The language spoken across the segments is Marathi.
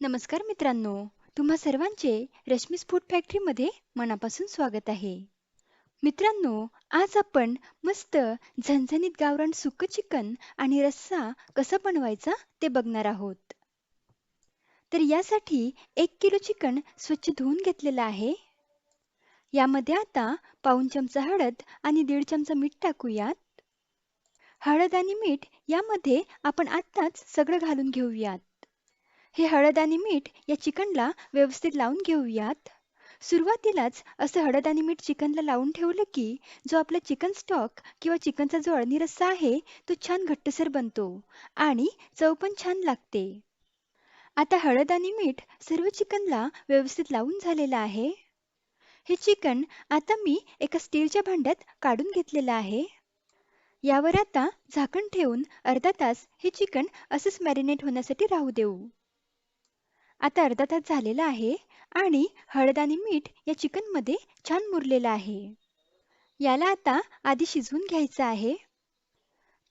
नमस्कार मित्रांनो तुम्हा सर्वांचे रश्मीस फूड फॅक्टरीमध्ये मनापासून स्वागत आहे. मित्रांनो आज आपण मस्त झणझणीत गावरान सुक्क चिकन आणि रस्सा कसा बनवायचा ते बघणार आहोत. तर यासाठी एक किलो चिकन स्वच्छ धुवून घेतलेलं आहे. यामध्ये आता पाऊन चमचा हळद आणि दीड चमचा मीठ टाकूयात. हळद आणि मीठ यामध्ये आपण आत्ताच सगळं घालून घेऊयात. हे हळद आणि मीठ या चिकनला व्यवस्थित लावून घेऊयात. सुरुवातीलाच असं हळद आणि मीठ चिकनला लावून ठेवलं की जो आपला चिकन स्टॉक किंवा चिकनचा जो अळणी रस्सा आहे तो छान घट्टसर बनतो आणि चव पण छान लागते. आता हळद आणि मीठ सर्व चिकनला व्यवस्थित लावून झालेलं आहे. हे चिकन आता मी एका स्टीलच्या भांड्यात काढून घेतलेलं आहे. यावर आता झाकण ठेवून अर्धा तास हे चिकन असंच मॅरिनेट होण्यासाठी राहू देऊ. आता अर्धा तास झालेला आहे आणि हळद आणि मीठ या चिकनमध्ये छान मुरलेलं आहे. याला आता आधी शिजवून घ्यायचं आहे.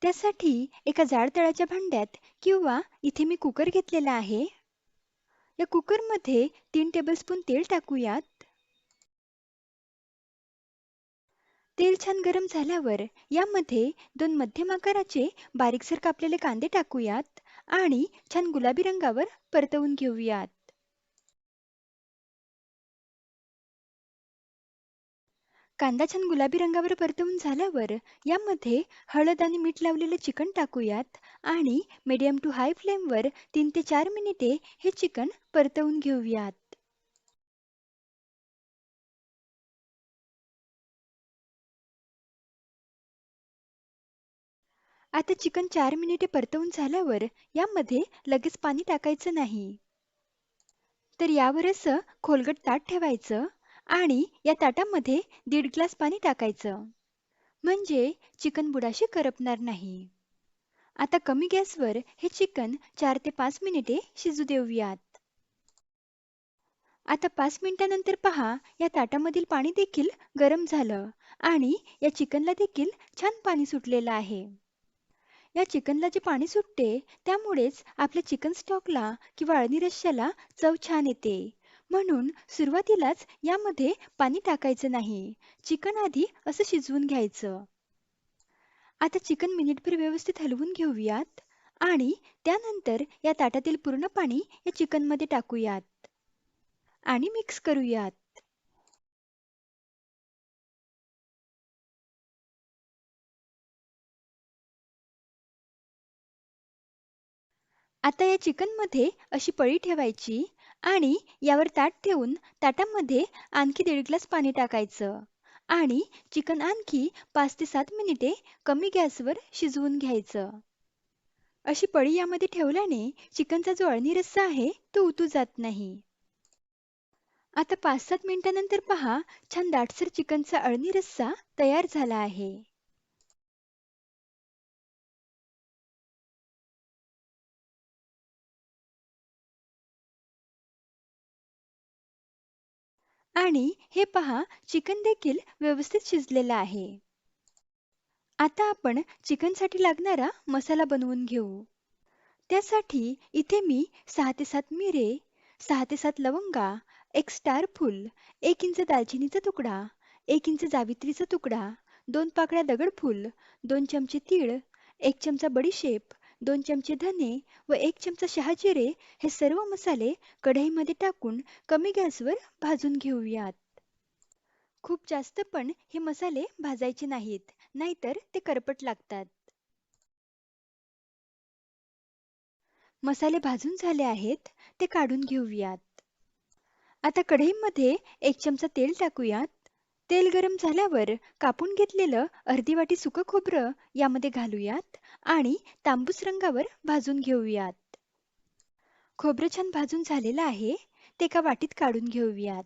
त्यासाठी एका जाड तळाच्या भांड्यात किंवा इथे मी कुकर घेतलेला आहे. या कुकरमध्ये तीन टेबलस्पून तेल टाकूयात. तेल छान गरम झाल्यावर यामध्ये दोन मध्यम आकाराचे बारीकसर कापलेले कांदे टाकूयात. आणि छान गुलाबी रंगावर परतवून घेऊयात. कांदा छान गुलाबी रंगावर परतवून झाल्यावर यामध्ये हळद आणि मीठ लावलेलं चिकन टाकूयात आणि मीडियम टू हाय फ्लेमवर तीन ते चार मिनिटे हे चिकन परतवून घेऊयात. आता चिकन चार मिनिटे परतवून झाल्यावर यामध्ये लगेच पाणी टाकायचं नाही. तर यावर असं खोलगट ताट ठेवायचं आणि या ताटामध्ये दीड ग्लास पाणी टाकायचं. म्हणजे चिकन बुडाशी करपणार नाही. आता कमी गॅसवर हे चिकन चार ते पाच मिनिटे शिजू देऊयात. आता पाच मिनिटानंतर पहा या ताटामधील पाणी देखील गरम झालं आणि या चिकनला देखील छान पाणी सुटलेलं आहे. या चिकनला जे पाणी सुटते त्यामुळेच आपल्या चिकन स्टॉकला किंवा अळणी रश्श्याला चव छान येते. म्हणून सुरुवातीलाच यामध्ये पाणी टाकायचं नाही. चिकन आधी असं शिजवून घ्यायचं. आता चिकन मिनिटभर व्यवस्थित हलवून घेऊयात आणि त्यानंतर या ताटातील पूर्ण पाणी या चिकनमध्ये टाकूयात आणि मिक्स करूयात. आता या चिकनमध्ये अशी पळी ठेवायची आणि यावर ताट ठेवून ताटामध्ये आणखी दीड ग्लास पाणी टाकायचं आणि चिकन आणखी पाच ते सात मिनिटे कमी गॅसवर शिजवून घ्यायचं. अशी पळी यामध्ये ठेवल्याने चिकनचा जो अळणी रस्सा आहे तो उतू जात नाही. आता पाच सात मिनिटानंतर पहा छान दाटसर चिकनचा अळणी रस्सा तयार झाला आहे. आणि हे पहा चिकन देखील व्यवस्थित शिजलेलं आहे. आता आपण चिकनसाठी लागणारा मसाला बनवून घेऊ. त्यासाठी इथे मी सहा ते सात मिरे सहा ते सात लवंगा एक स्टार फुल एक इंच दालचिनीचा तुकडा एक इंच जावित्रीचा तुकडा दोन पाकळ्या दगडफूल दोन चमचे तीळ एक चमचा बडीशेप दोन चमचे धने व एक चमचा शहाजिरे हे सर्व मसाले कढईमध्ये टाकून कमी गॅसवर भाजून घेऊयात. खूप जास्त पण हे मसाले भाजायचे नाहीत नाहीतर ते करपट लागतात. मसाले भाजून झाले आहेत ते काढून घेऊयात. आता कढईमध्ये एक चमचा तेल टाकूयात. तेल गरम झाल्यावर कापून घेतलेलं अर्धी वाटी सुकं खोबरं यामध्ये घालूयात आणि तांबूस रंगावर भाजून घेऊयात. खोबरं छान भाजून झालेलं आहे ते एका वाटीत काढून घेऊयात.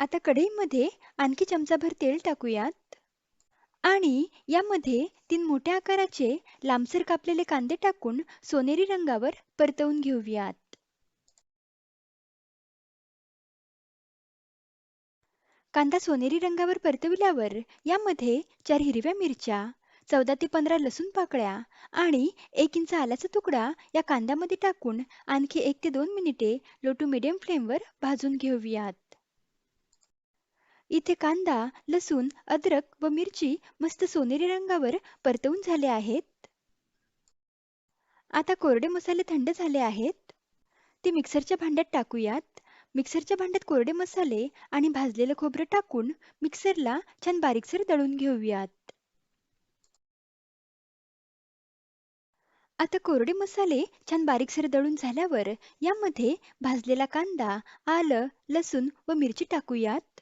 आता कढईमध्ये आणखी चमचाभर तेल टाकूयात. आणि यामध्ये तीन मोठ्या आकाराचे लांबसर कापलेले कांदे टाकून सोनेरी रंगावर परतवून घेऊयात. कांदा सोनेरी रंगावर परतविल्यावर यामध्ये चार हिरव्या मिरच्या चौदा ते पंधरा लसूण पाकळ्या आणि एक इंच आल्याचा तुकडा या कांद्यामध्ये टाकून आणखी एक ते दोन मिनिटे लो टू मिडियम फ्लेमवर भाजून घेऊयात. इथे कांदा लसूण अद्रक व मिरची मस्त सोनेरी रंगावर परतवून झाले आहेत. आता कोरडे मसाले थंड झाले आहेत. ते मिक्सरच्या भांड्यात टाकूयात. मिक्सरच्या भांड्यात कोरडे मसाले आणि भाजलेलं खोबरं टाकून मिक्सरला छान बारीकसर दळून घेऊयात. आता कोरडे मसाले छान बारीकसर दळून झाल्यावर यामध्ये भाजलेला कांदा आलं लसूण व मिरची टाकूयात.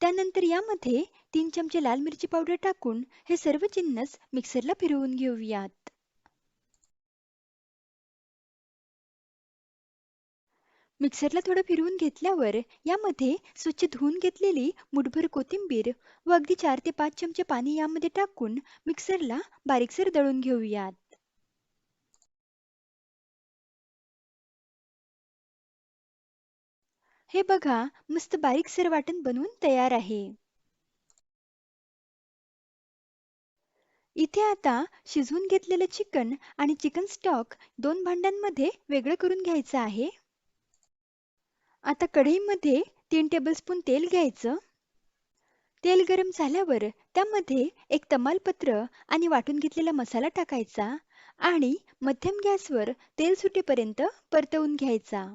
त्यानंतर यामध्ये तीन चमचे लाल मिरची पावडर टाकून हे सर्व जिन्नस मिक्सरला फिरवून घेऊयात. मिक्सरला थोडं फिरवून घेतल्यावर यामध्ये स्वच्छ धुवून घेतलेली मुठभर कोथिंबीर व अगदी चार ते पाच चमचे पाणी यामध्ये टाकून मिक्सरला बारीकसर दळून घेऊयात. हे बघा मस्त बारीकसर वाटण बनवून तयार आहे. इथे आता शिजवून घेतलेलं चिकन आणि चिकन स्टॉक दोन भांड्यांमध्ये वेगळं करून घ्यायचं आहे. आता कढईमध्ये तीन टेबलस्पून तेल घ्यायचं. तेल गरम झाल्यावर त्यामध्ये एक तमालपत्र आणि वाटून घेतलेला मसाला टाकायचा आणि मध्यम गॅसवर तेल सुटेपर्यंत परतवून घ्यायचा.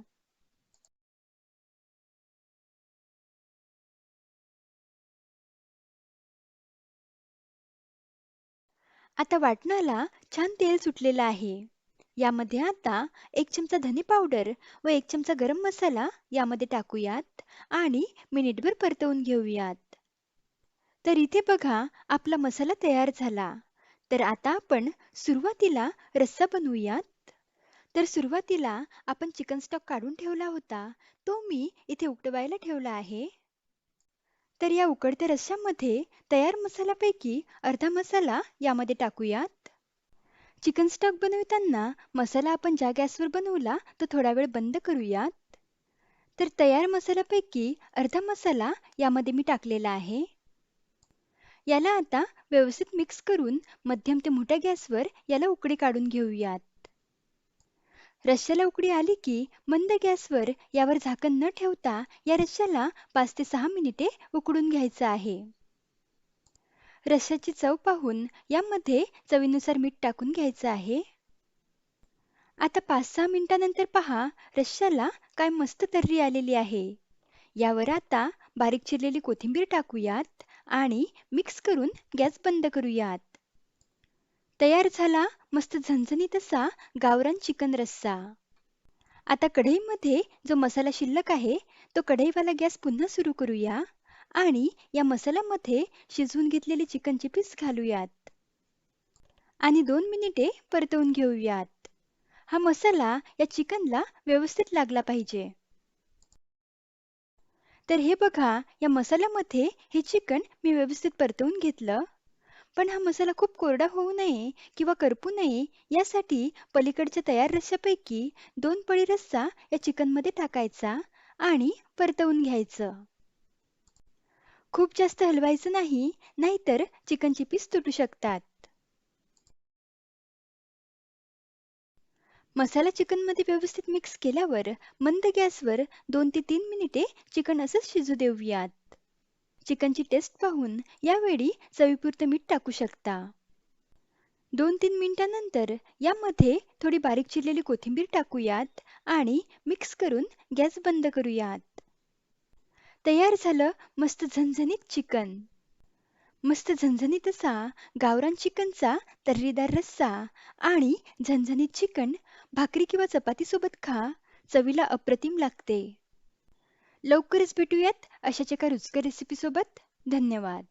आता वाटणाला छान तेल सुटलेलं आहे. यामध्ये आता एक चमचा धने पावडर व एक चमचा गरम मसाला यामध्ये टाकूयात आणि मिनिटभर परतवून घेऊयात. तर इथे बघा आपला मसाला तयार झाला. तर आता आपण सुरुवातीला रस्सा बनवूयात. तर सुरुवातीला आपण चिकन स्टॉक काढून ठेवला होता. तो मी इथे उकटवायला ठेवला आहे. तर या उकडत्या रश्श्यामध्ये तयार मसाल्यापैकी अर्धा मसाला यामध्ये टाकूयात. चिकन स्टॉक बनवताना मसाला आपण ज्या गॅसवर बनवला तो थोडा वेळ बंद करूयात. तर तयार मसाल्यापैकी अर्धा मसाला यामध्ये मी टाकलेला आहे. याला आता व्यवस्थित मिक्स करून मध्यम ते मोठ्या गॅसवर याला उकडी काढून घेऊयात. रश्श्याला उकडी आली की मंद गॅसवर यावर झाकण न ठेवता या रश्श्याला पाच ते सहा मिनिटे उकडून घ्यायचं आहे. रश्श्याची चव पाहून यामध्ये चवीनुसार मीठ टाकून घ्यायचं आहे. आता पाच सहा मिनिटानंतर पहा रश्श्याला काय मस्त तर्री आलेली आहे. यावर आता बारीक चिरलेली कोथिंबीर टाकूयात आणि मिक्स करून गॅस बंद करूयात. तयार झाला मस्त झणझणीत असा गावरान चिकन रस्सा. आता कढईमध्ये जो मसाला शिल्लक आहे तो कढईवाला गॅस पुन्हा सुरू करूया. आणि या मसाल्यामध्ये शिजवून घेतलेले चिकनचे पीस घालूयात. आणि दोन मिनिटे परतवून घेऊयात. हा मसाला या चिकनला व्यवस्थित लागला पाहिजे. तर हे बघा या मसाल्यामध्ये हे चिकन मी व्यवस्थित परतवून घेतलं. पण हा मसाला खूप कोरडा होऊ नये किंवा करपू नये यासाठी पलीकडच्या तयार रस्स्यापैकी दोन पळी रस्सा या चिकनमध्ये टाकायचा आणि परतवून घ्यायचं. खूप जास्त हलवायचं नाही नाहीतर चिकनचे पीस तुटू शकतात. मसाला चिकनमध्ये व्यवस्थित मिक्स केल्यावर मंद गॅसवर दोन ते तीन मिनिटे चिकन असंच शिजू देऊयात. चिकनची टेस्ट पाहून यावेळी चवीपुरतं मीठ टाकू शकता. दोन तीन मिनिटांनंतर यामध्ये थोडी बारीक चिरलेली कोथिंबीर टाकूयात आणि मिक्स करून गॅस बंद करूयात. तयार झालं मस्त झणझणीत चिकन. मस्त झणझणीत असा गावरान चिकनचा तर्रीदार रस्सा आणि झणझणीत चिकन भाकरी किंवा चपातीसोबत खा चवीला अप्रतिम लागते. लवकरच भेटूयात अशाच एका रुचकर रेसिपीसोबत धन्यवाद.